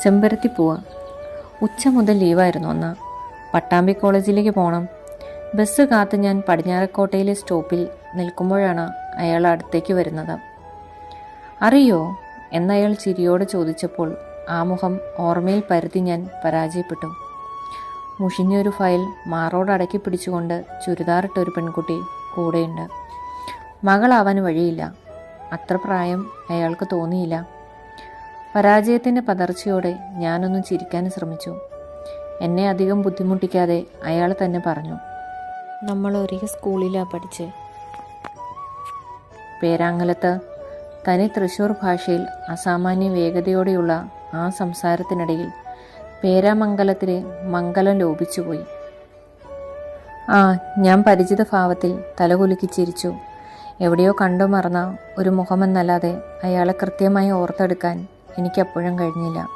ചെമ്പരത്തിപ്പൂവ് ഉച്ച മുതൽ ലീവായിരുന്നു അന്ന്. പട്ടാമ്പി കോളേജിലേക്ക് പോകണം ബസ് കാത്ത് ഞാൻ പടിഞ്ഞാറക്കോട്ടയിലെ സ്റ്റോപ്പിൽ നിൽക്കുമ്പോഴാണ് അയാൾ അടുത്തേക്ക് വരുന്നത്. അറിയോ? എന്നയാൾ ചിരിയോടെ ചോദിച്ചപ്പോൾ ആ മുഖം ഓർമ്മയിൽ പരുതി ഞാൻ പരാജയപ്പെട്ടു. മുഷിഞ്ഞൊരു ഫയൽ മാറോട് അടക്കി പിടിച്ചുകൊണ്ട് ചുരിദാറിട്ട ഒരു പെൺകുട്ടി കൂടെയുണ്ട്. മകളാവാൻ വഴിയില്ല. അത്ര പ്രായം അയാൾക്ക് തോന്നിയില്ല. പരാജയത്തിന്റെ പതർച്ചയോടെ ഞാനൊന്ന് ചിരിക്കാൻ ശ്രമിച്ചു. എന്നെ അധികം ബുദ്ധിമുട്ടിക്കാതെ അയാൾ തന്നെ പറഞ്ഞു. നമ്മൾ ഒരേ സ്കൂളിലാണ് പഠിച്ചേ. പേരാങ്കലത്ത് തനി തൃശൂർ ഭാഷയിൽ അസാമാന്യ വേഗതയോടെയുള്ള ആ സംസാരത്തിനിടയിൽ പേരാമംഗലത്തിലെ മംഗലം ലോപിച്ചുപോയി. ആ ഞാൻ പരിചിത ഭാവത്തിൽ തലകുലുക്കി ചിരിച്ചു. എവിടെയോ കണ്ടു മറന്ന ഒരു മുഖമെന്നല്ലാതെ അയാളെ കൃത്യമായി ഓർത്തെടുക്കാൻ എനിക്കപ്പോഴും കഴിഞ്ഞില്ല.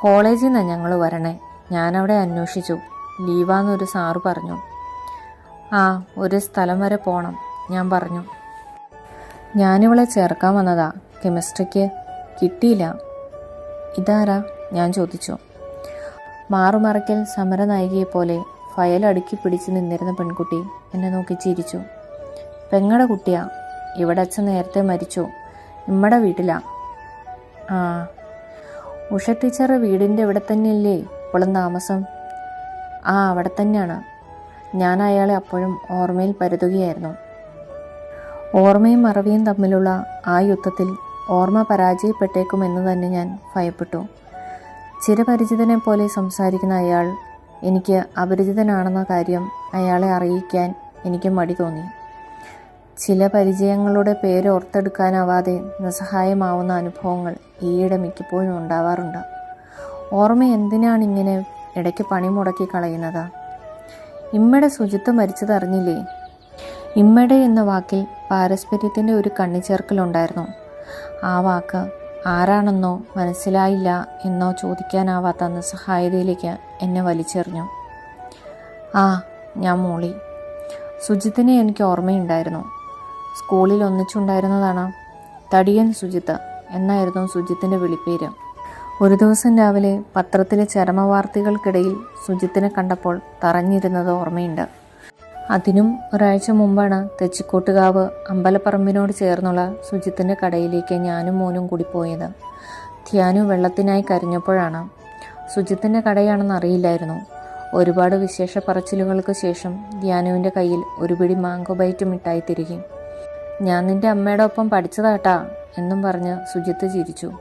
കോളേജിൽ നിന്നാണ് ഞങ്ങൾ വരണേ. ഞാനവിടെ അന്വേഷിച്ചു. ലീവാന്നൊരു സാറ് പറഞ്ഞു. ആ ഒരു സ്ഥലം വരെ പോകണം ഞാൻ പറഞ്ഞു. ഞാനിവളെ ചേർക്കാൻ വന്നതാ. കെമിസ്ട്രിക്ക്. കിട്ടിയില്ല. ഇതാരാ? ഞാൻ ചോദിച്ചു. മാറുമറയ്ക്കൽ സമരനായികയെപ്പോലെ ഫയൽ അടുക്കി പിടിച്ച് നിന്നിരുന്ന പെൺകുട്ടി എന്നെ നോക്കി ചിരിച്ചു. പെങ്ങടെ കുട്ടിയാ. ഇവിടെ അച്ഛൻ നേരത്തെ മരിച്ചു. ഇമ്മടെ വീട്ടിലാ. ആ. ഉഷ ടീച്ചർ വീടിന്റെ ഇവിടെ തന്നെയല്ലേ ഇപ്പോഴും താമസം? ആ അവിടെ തന്നെയാണ്. ഞാൻ അയാളെ അപ്പോഴും ഓർമ്മയിൽ പരുതുകയായിരുന്നു. ഓർമ്മയും മറവിയും തമ്മിലുള്ള ആ യുദ്ധത്തിൽ ഓർമ്മ പരാജയപ്പെട്ടേക്കുമെന്ന് തന്നെ ഞാൻ ഭയപ്പെട്ടു. ചിരപരിചിതനെ പോലെ സംസാരിക്കുന്ന അയാൾ എനിക്ക് അപരിചിതനാണെന്ന കാര്യം അയാളെ അറിയിക്കാൻ എനിക്ക് മടി തോന്നി. ചില പരിചയങ്ങളുടെ പേര് ഓർത്തെടുക്കാനാവാതെ നിസ്സഹായമാവുന്ന അനുഭവങ്ങൾ ഈയിടെ മിക്കപ്പോഴും ഉണ്ടാവാറുണ്ട്. ഓർമ്മ എന്തിനാണ് ഇങ്ങനെ ഇടയ്ക്ക് പണി മുടക്കി കളയുന്നത്? ഇമ്മയുടെ ശുചിത്വം മരിച്ചതറിഞ്ഞില്ലേ ഇമ്മയുടെ എന്ന വാക്കിൽ പാരസ്പര്യത്തിന്റെ ഒരു കണ്ണിച്ചേർക്കലുണ്ടായിരുന്നു ആ വാക്ക് ആരാണെന്നോ മനസ്സിലായില്ല എന്നോ ചോദിക്കാനാവാത്ത നിസ്സഹായതയിലേക്ക് എന്നെ വലിച്ചെറിഞ്ഞു. ആ ഞാൻ മോളി. സുജിത്തിനെ എനിക്ക് ഓർമ്മയുണ്ടായിരുന്നു. സ്കൂളിൽ ഒന്നിച്ചുണ്ടായിരുന്നതാണ്. തടിയൻ സുജിത്ത് എന്നായിരുന്നു സുജിത്തിന്റെ വിളിപ്പേര്. ഒരു ദിവസം രാവിലെ പത്രത്തിലെ ചരമവാർത്തകൾക്കിടയിൽ സുജിത്തിനെ കണ്ടപ്പോൾ തറഞ്ഞിരുന്നത് ഓർമ്മയുണ്ട്. അതിനും ഒരാഴ്ച മുമ്പാണ് തെച്ചിക്കോട്ടുകാവ് അമ്പലപ്പറമ്പിനോട് ചേർന്നുള്ള സുജിത്തിന്റെ കടയിലേക്ക് ഞാനും മോനും കൂടി പോയത്. ധ്യാനു വെള്ളത്തിനായി കരിഞ്ഞപ്പോഴാണ്. സുജിത്തിന്റെ കടയാണെന്ന് അറിയില്ലായിരുന്നു. ഒരുപാട് വിശേഷ പറച്ചിലുകൾക്ക് ശേഷം ധ്യാനുവിന്റെ കയ്യിൽ ഒരു പിടി മാങ്കോ ബൈറ്റ് മിഠായി തിരികെ. ഞാൻ നിന്റെ അമ്മയുടെ ഒപ്പം പഠിച്ചതാട്ടാ എന്നും പറഞ്ഞ് സുജിത്ത് ചിരിച്ചു.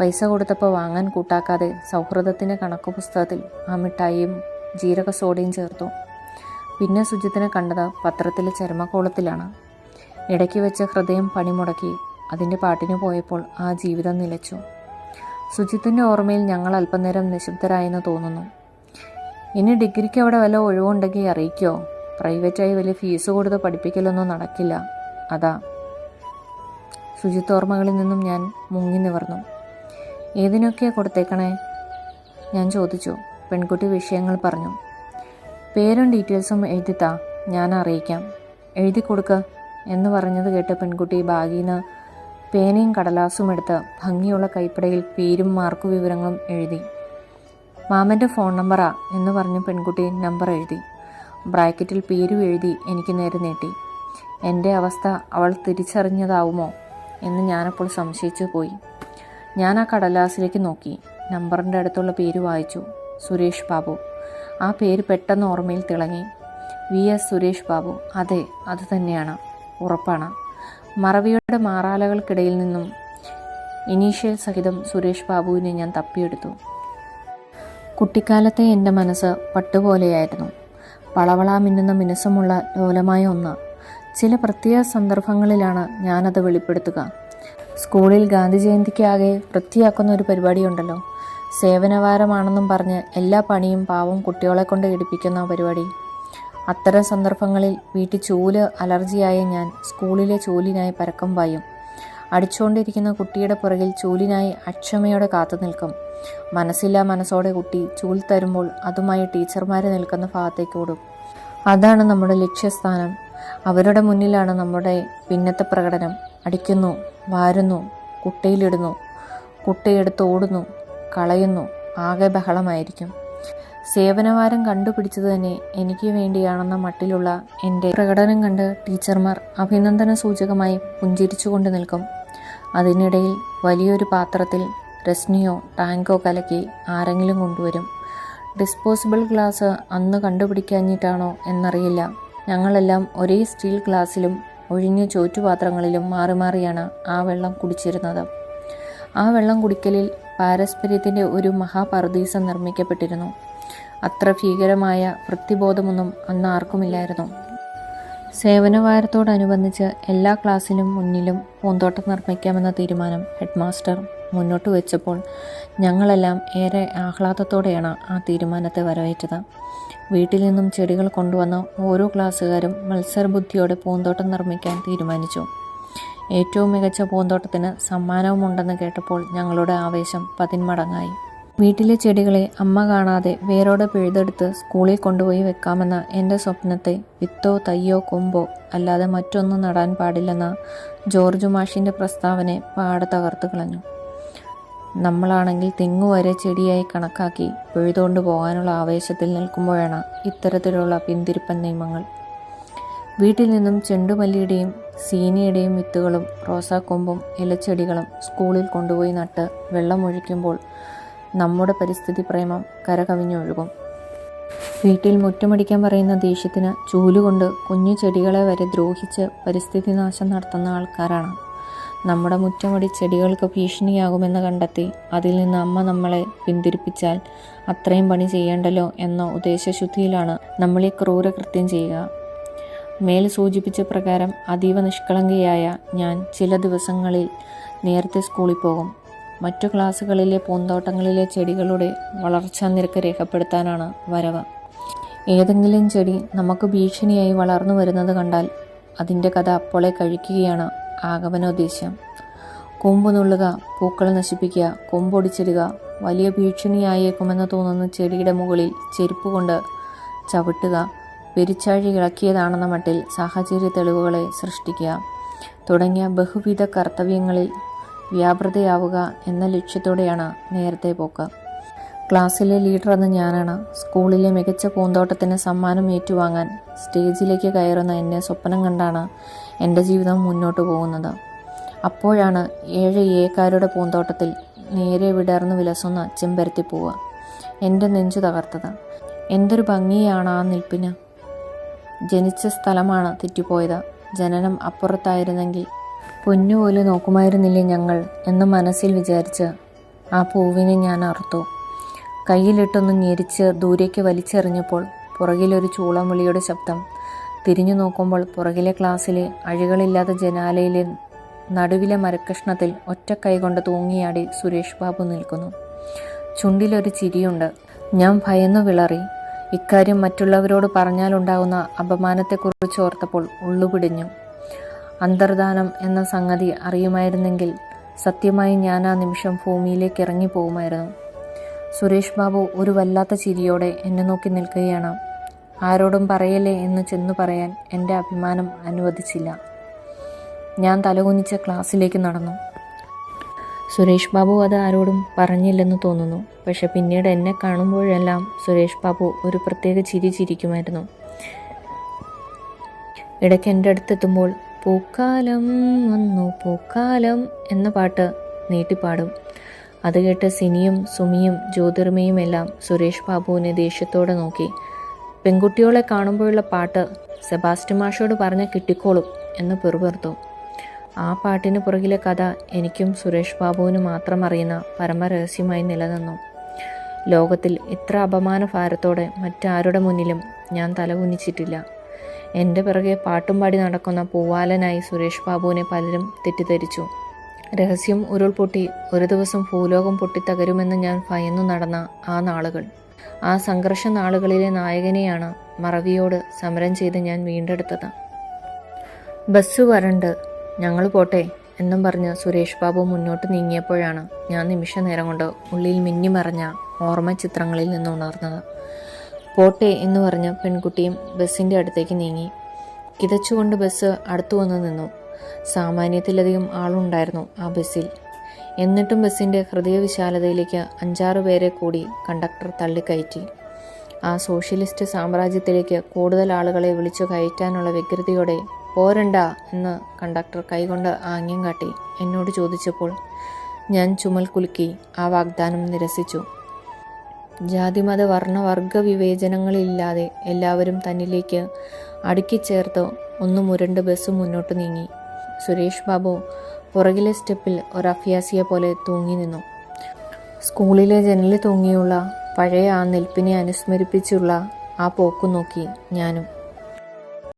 പൈസ കൊടുത്തപ്പോൾ വാങ്ങാൻ കൂട്ടാക്കാതെ സൗഹൃദത്തിന്റെ കണക്ക് പുസ്തകത്തിൽ ആ മിഠായിയും ജീരക സോഡയും ചേർത്തു. പിന്നെ സുജിത്തിനെ കണ്ടത് പത്രത്തിലെ ചരമക്കോളത്തിലാണ് ഇടയ്ക്ക് വെച്ച് ഹൃദയം പണിമുടക്കി അതിന്റെ പാട്ടിന് പോയപ്പോൾ ആ ജീവിതം നിലച്ചു. സുജിത്തിന്റെ ഓർമ്മയിൽ ഞങ്ങൾ അല്പനേരം നിശബ്ദരായെന്ന് തോന്നുന്നു. ഇനി ഡിഗ്രിക്ക് അവിടെ വല്ല ഒഴിവുണ്ടെങ്കിൽ അറിയിക്കോ? പ്രൈവറ്റായി വലിയ ഫീസ് കൊടുത്ത് പഠിപ്പിക്കലൊന്നും നടക്കില്ല. അതാ. ശുചിത്വ ഓർമ്മകളിൽ നിന്നും ഞാൻ മുങ്ങി നിവർന്നു. ഏതിനൊക്കെയാ കൊടുത്തേക്കണേ? ഞാൻ ചോദിച്ചു. പെൺകുട്ടി വിഷയങ്ങൾ പറഞ്ഞു. പേരും ഡീറ്റെയിൽസും എഴുതിത്താ ഞാൻ അറിയിക്കാം. എഴുതി കൊടുക്ക എന്ന് പറഞ്ഞത് കേട്ട് പെൺകുട്ടി ബാഗീന്ന് പേനയും കടലാസും എടുത്ത് ഭംഗിയുള്ള കൈപ്പടയിൽ പേരും മാർക്ക് വിവരങ്ങളും എഴുതി. മാമന്റെ ഫോൺ നമ്പറാ എന്ന് പറഞ്ഞ് പെൺകുട്ടി നമ്പർ എഴുതി. ബ്രാക്കറ്റിൽ പേരും എഴുതി എനിക്ക് നേരെ നീട്ടി. എന്റെ അവസ്ഥ അവൾ തിരിച്ചറിഞ്ഞതാവുമോ എന്ന് ഞാനപ്പോൾ സംശയിച്ചു പോയി. ഞാൻ ആ കടലാസിലേക്ക് നോക്കി. നമ്പറിന്റെ അടുത്തുള്ള പേര് വായിച്ചു. സുരേഷ് ബാബു. ആ പേര് പെട്ടെന്ന് ഓർമ്മയിൽ തിളങ്ങി. വി. എസ്. സുരേഷ് ബാബു. അതെ അത് തന്നെയാണ്. ഉറപ്പാണ്. മറവിയുടെ മാറാലകൾക്കിടയിൽ നിന്നും ഇനീഷ്യൽ സഹിതം സുരേഷ് ബാബുവിനെ ഞാൻ തപ്പിയെടുത്തു. കുട്ടിക്കാലത്തെ എന്റെ മനസ്സ് പട്ടുപോലെയായിരുന്നു. പളവളാ മിന്നുന്ന മിനുസമുള്ള ലോലമായ ഒന്ന്. ചില പ്രത്യേക സന്ദർഭങ്ങളിലാണ് ഞാനത് വെളിപ്പെടുത്തുക. സ്കൂളിൽ ഗാന്ധി ജയന്തിക്കാകെ വൃത്തിയാക്കുന്ന ഒരു പരിപാടിയുണ്ടല്ലോ. സേവനവാരമാണെന്നും പറഞ്ഞ് എല്ലാ പണിയും പാവം കുട്ടികളെ കൊണ്ട് എടുപ്പിക്കുന്ന പരിപാടി. അത്തരം സന്ദർഭങ്ങളിൽ വീട്ടിൽ ചൂൽ അലർജിയായ ഞാൻ സ്കൂളിലെ ചൂലിനായി പരക്കം പായും. അടിച്ചുകൊണ്ടിരിക്കുന്ന കുട്ടിയുടെ പുറകിൽ ചൂലിനായി അക്ഷമയോടെ കാത്തു നിൽക്കും. മനസ്സില്ലാ മനസ്സോടെ കുട്ടി ചൂൽ തരുമ്പോൾ അതുമായി ടീച്ചർമാർ നിൽക്കുന്ന ഭാഗത്തേക്ക് ഓടും. അതാണ് നമ്മുടെ ലക്ഷ്യസ്ഥാനം. അവരുടെ മുന്നിലാണ് നമ്മുടെ പിന്നത്തെ പ്രകടനം. അടിക്കുന്നു വാരുന്നു കുട്ടയിലിടുന്നു കുട്ടയെടുത്ത് ഓടുന്നു കളയുന്നു ആകെ ബഹളമായിരിക്കും. സേവനവാരം കണ്ടുപിടിച്ചത് തന്നെ എനിക്ക് വേണ്ടിയാണെന്ന മട്ടിലുള്ള എന്റെ പ്രകടനം കണ്ട് ടീച്ചർമാർ അഭിനന്ദന സൂചകമായി പുഞ്ചിരിച്ചുകൊണ്ട് നിൽക്കും. അതിനിടയിൽ വലിയൊരു പാത്രത്തിൽ രസ്നിയോ ടാങ്കോ കലക്കി ആരെങ്കിലും കൊണ്ടുവരും. ഡിസ്പോസിബിൾ ഗ്ലാസ് അന്ന് കണ്ടുപിടിക്കാഞ്ഞിട്ടാണോ എന്നറിയില്ല. ഞങ്ങളെല്ലാം ഒരേ സ്റ്റീൽ ഗ്ലാസ്സിലും ഒഴിഞ്ഞ ചോറ്റുപാത്രങ്ങളിലും മാറി മാറിയാണ് ആ വെള്ളം കുടിച്ചിരുന്നത്. ആ വെള്ളം കുടിക്കലിൽ പാരസ്പര്യത്തിന്റെ ഒരു മഹാപർദീസം നിർമ്മിക്കപ്പെട്ടിരുന്നു. അത്ര ഭീകരമായ വൃത്തിബോധമൊന്നും അന്ന് ആർക്കുമില്ലായിരുന്നു. സേവനവാരത്തോടനുബന്ധിച്ച് എല്ലാ ക്ലാസ്സിലും മുന്നിലും പൂന്തോട്ടം നിർമ്മിക്കാമെന്ന തീരുമാനം ഹെഡ്മാസ്റ്റർ മുന്നോട്ട് വെച്ചപ്പോൾ ഞങ്ങളെല്ലാം ഏറെ ആഹ്ലാദത്തോടെയാണ് ആ തീരുമാനത്തെ വരവേറ്റത്. വീട്ടിൽ നിന്നും ചെടികൾ കൊണ്ടുവന്ന ഓരോ ക്ലാസ്സുകാരും മത്സരബുദ്ധിയോടെ പൂന്തോട്ടം നിർമ്മിക്കാൻ തീരുമാനിച്ചു. ഏറ്റവും മികച്ച പൂന്തോട്ടത്തിന് സമ്മാനവുമുണ്ടെന്ന് കേട്ടപ്പോൾ ഞങ്ങളുടെ ആവേശം പതിന്മടങ്ങായി. വീട്ടിലെ ചെടികളെ അമ്മ കാണാതെ വേരോടെ പിഴുതെടുത്ത് സ്കൂളിൽ കൊണ്ടുപോയി വെക്കാമെന്ന എന്റെ സ്വപ്നത്തെ വിത്തോ തയ്യോ കൊമ്പോ അല്ലാതെ മറ്റൊന്നും നടാൻ പാടില്ലെന്ന ജോർജ് മാഷിന്റെ പ്രസ്താവനെ പാടെ തകർത്ത് കളഞ്ഞു. നമ്മളാണെങ്കിൽ തെങ്ങു വരെ ചെടിയായി കണക്കാക്കി പൊഴുതുകൊണ്ട് പോകാനുള്ള ആവേശത്തിൽ നിൽക്കുമ്പോഴാണ് ഇത്തരത്തിലുള്ള പിന്തിരിപ്പൻ നിയമങ്ങൾ. വീട്ടിൽ നിന്നും ചെണ്ടുമല്ലിയുടെയും സീനിയുടെയും വിത്തുകളും റോസാക്കൊമ്പും ഇലച്ചെടികളും സ്കൂളിൽ കൊണ്ടുപോയി നട്ട് വെള്ളമൊഴിക്കുമ്പോൾ നമ്മുടെ പരിസ്ഥിതി പ്രേമം കരകവിഞ്ഞൊഴുകും. വീട്ടിൽ മുറ്റമടിക്കാൻ പറയുന്ന ദേഷ്യത്തിന് ചൂലുകൊണ്ട് കുഞ്ഞു ചെടികളെ വരെ ദ്രോഹിച്ച് പരിസ്ഥിതി നാശം നടത്തുന്ന ആൾക്കാരാണ് നമ്മുടെ മുറ്റമടി ചെടികൾക്ക് ഭീഷണിയാകുമെന്ന് കണ്ടെത്തി അതിൽ നിന്ന് അമ്മ നമ്മളെ പിന്തിരിപ്പിച്ചാൽ അത്രയും പണി ചെയ്യേണ്ടല്ലോ എന്ന ഉദ്ദേശശുദ്ധിയിലാണ് നമ്മൾ ഈ ക്രൂരകൃത്യം ചെയ്യുക. മേൽ സൂചിപ്പിച്ച പ്രകാരം അതീവ നിഷ്കളങ്കയായ ഞാൻ ചില ദിവസങ്ങളിൽ നേരത്തെ സ്കൂളിൽ പോകും. മറ്റു ക്ലാസ്സുകളിലെ പൂന്തോട്ടങ്ങളിലെ ചെടികളുടെ വളർച്ചാ നിരക്ക് രേഖപ്പെടുത്താനാണ് വരവ്. ഏതെങ്കിലും ചെടി നമുക്ക് ഭീഷണിയായി വളർന്നു വരുന്നത് കണ്ടാൽ അതിന്റെ കഥ അപ്പോളെ കഴിക്കുകയാണ്. ആഗമനോദ്ദേശ്യം. കൊമ്പ് നുള്ളുക പൂക്കൾ നശിപ്പിക്കുക കൊമ്പൊടിച്ചിടുക വലിയ ഭീഷണിയായേക്കുമെന്ന് തോന്നുന്ന ചെടിയുടെ മുകളിൽ ചെരുപ്പ് കൊണ്ട് ചവിട്ടുക പെരിച്ചാഴി ഇളക്കിയതാണെന്ന മട്ടിൽ സാഹചര്യ തെളിവുകളെ സൃഷ്ടിക്കുക തുടങ്ങിയ ബഹുവിധ കർത്തവ്യങ്ങളിൽ വ്യാപൃതയാവുക എന്ന ലക്ഷ്യത്തോടെയാണ് നേരത്തെ പോക്ക്. ക്ലാസ്സിലെ ലീഡർ എന്ന ഞാനാണ്. സ്കൂളിലെ മികച്ച പൂന്തോട്ടത്തിന് സമ്മാനം ഏറ്റുവാങ്ങാൻ സ്റ്റേജിലേക്ക് കയറുന്ന എന്നെ സ്വപ്നം കണ്ടാണ് എന്റെ ജീവിതം മുന്നോട്ട് പോകുന്നത്. അപ്പോഴാണ് ഏഴ് ഏക്കാരുടെ പൂന്തോട്ടത്തിൽ നേരെ വിടർന്നു വിലസുന്ന ചെമ്പരത്തിപ്പൂവ് എന്റെ നെഞ്ചു തകർത്തത്. എന്തൊരു ഭംഗിയാണ് ആ നിൽപ്പിന്. ജനിച്ച സ്ഥലമാണ് തെറ്റിപ്പോയത്. ജനനം അപ്പുറത്തായിരുന്നെങ്കിൽ പൊന്നുപോലെ നോക്കുമായിരുന്നില്ലേ ഞങ്ങൾ എന്ന് മനസ്സിൽ വിചാരിച്ച് ആ പൂവിനെ ഞാൻ അറുത്തു. കയ്യിലിട്ടൊന്ന് ഞെരിച്ച് ദൂരേക്ക് വലിച്ചെറിഞ്ഞപ്പോൾ പുറകിലൊരു ചൂളമുളിയുടെ ശബ്ദം. തിരിഞ്ഞു നോക്കുമ്പോൾ പുറകിലെ ക്ലാസ്സിലെ അഴികളില്ലാത്ത ജനാലയിലെ നടുവിലെ മരക്കഷ്ണത്തിൽ ഒറ്റ കൈകൊണ്ട് തൂങ്ങിയാടി സുരേഷ് ബാബു നിൽക്കുന്നു. ചുണ്ടിലൊരു ചിരിയുണ്ട്. ഞാൻ ഭയന്നു വിളറി. ഇക്കാര്യം മറ്റുള്ളവരോട് പറഞ്ഞാലുണ്ടാകുന്ന അപമാനത്തെക്കുറിച്ച് ഓർത്തപ്പോൾ ഉള്ളുപിടിഞ്ഞു. അന്തർദാനം എന്ന സംഗതി അറിയുമായിരുന്നെങ്കിൽ സത്യമായി ഞാൻ ആ നിമിഷം ഭൂമിയിലേക്ക് ഇറങ്ങി പോകുമായിരുന്നു സുരേഷ് ബാബു ഒരു വല്ലാത്ത ചിരിയോടെ എന്നെ നോക്കി നിൽക്കുകയാണ്. ആരോടും പറയല്ലേ എന്ന് ചെന്നു പറയാൻ എന്റെ അഭിമാനം അനുവദിച്ചില്ല. ഞാൻ തലകുനിച്ച ക്ലാസ്സിലേക്ക് നടന്നു. സുരേഷ് ബാബു അത് ആരോടും പറഞ്ഞില്ലെന്ന് തോന്നുന്നു. പക്ഷെ പിന്നീട് എന്നെ കാണുമ്പോഴെല്ലാം സുരേഷ് ബാബു ഒരു പ്രത്യേക ചിരി ചിരിക്കുമായിരുന്നു. ഇടയ്ക്ക് എന്റെ അടുത്തെത്തുമ്പോൾ പൂക്കാലം വന്നു പൂക്കാലം എന്ന പാട്ട് നീട്ടിപ്പാടും. അത് കേട്ട് സിനിയും സുമിയും ജ്യോതിർമയും എല്ലാം സുരേഷ് ബാബുവിനെ ദേഷ്യത്തോടെ നോക്കി. പെൺകുട്ടികളെ കാണുമ്പോഴുള്ള പാട്ട് സെബാസ്റ്റ്യൻ മാഷോട് പറഞ്ഞ കിട്ടിക്കോളും എന്ന് പെറുപെറുത്തു. ആ പാട്ടിന് പുറകിലെ കഥ എനിക്കും സുരേഷ് ബാബുവിനും മാത്രം അറിയുന്ന പരമരഹസ്യമായി നിലനിന്നു. ലോകത്തിൽ ഇത്ര അപമാന ഭാരത്തോടെ മറ്റാരുടെ മുന്നിലും ഞാൻ തലകുനിച്ചിട്ടില്ല. എന്റെ പിറകെ പാട്ടും പാടി നടക്കുന്ന പൂവാലനായി സുരേഷ് ബാബുവിനെ പലരും തെറ്റിദ്ധരിച്ചു. രഹസ്യം ഉരുൾപൊട്ടി ഒരു ദിവസം ഭൂലോകം പൊട്ടിത്തകരുമെന്ന് ഞാൻ ഭയന്നു നടന്ന ആ നാളുകൾ. ആ സംഘർഷ നാളുകളിലെ നായകനെയാണ് മറവിയോട് സമരം ചെയ്ത് ഞാൻ വീണ്ടെടുത്തത്. ബസ് വരണ്ട് ഞങ്ങൾ പോട്ടെ എന്നും പറഞ്ഞ് സുരേഷ് ബാബു മുന്നോട്ട് നീങ്ങിയപ്പോഴാണ് ഞാൻ നിമിഷ നേരം കൊണ്ട് ഉള്ളിൽ മിന്നിമറഞ്ഞ ഓർമ്മ ചിത്രങ്ങളിൽ നിന്ന് ഉണർന്നത്. പോട്ടെ എന്ന് പറഞ്ഞ് പെൺകുട്ടിയും ബസ്സിന്റെ അടുത്തേക്ക് നീങ്ങി. കിതച്ചുകൊണ്ട് ബസ് അടുത്തു വന്ന് നിന്നു. സാമാന്യത്തിലധികം ആളുണ്ടായിരുന്നു ആ ബസ്സിൽ. എന്നിട്ടും ബസ്സിന്റെ ഹൃദയവിശാലതയിലേക്ക് അഞ്ചാറ് പേരെ കൂടി കണ്ടക്ടർ തള്ളിക്കയറ്റി. ആ സോഷ്യലിസ്റ്റ് സാമ്രാജ്യത്തിലേക്ക് കൂടുതൽ ആളുകളെ വിളിച്ചു കയറ്റാനുള്ള വ്യഗ്രതയോടെ പോരണ്ട എന്ന് കണ്ടക്ടർ കൈകൊണ്ട് ആംഗ്യം കാട്ടി. എന്നോട് ചോദിച്ചപ്പോൾ ഞാൻ ചുമൽ കുലുക്കി ആ വാഗ്ദാനം നിരസിച്ചു. ജാതിമത വർണവർഗ വിവേചനങ്ങളില്ലാതെ എല്ലാവരും തന്നിലേക്ക് അടുക്കിച്ചേർത്ത് ഒന്ന് മുരണ്ട് ബസ് മുന്നോട്ട് നീങ്ങി. സുരേഷ് ബാബു പുറകിലെ സ്റ്റെപ്പിൽ ഒരു അഭ്യാസിയെ പോലെ തൂങ്ങി നിന്നു. സ്കൂളിലെ ജനലിൽ തൂങ്ങിയുള്ള പഴയ ആ നിൽപ്പിനെ അനുസ്മരിപ്പിച്ചുള്ള ആ പോക്കു നോക്കി ഞാനും.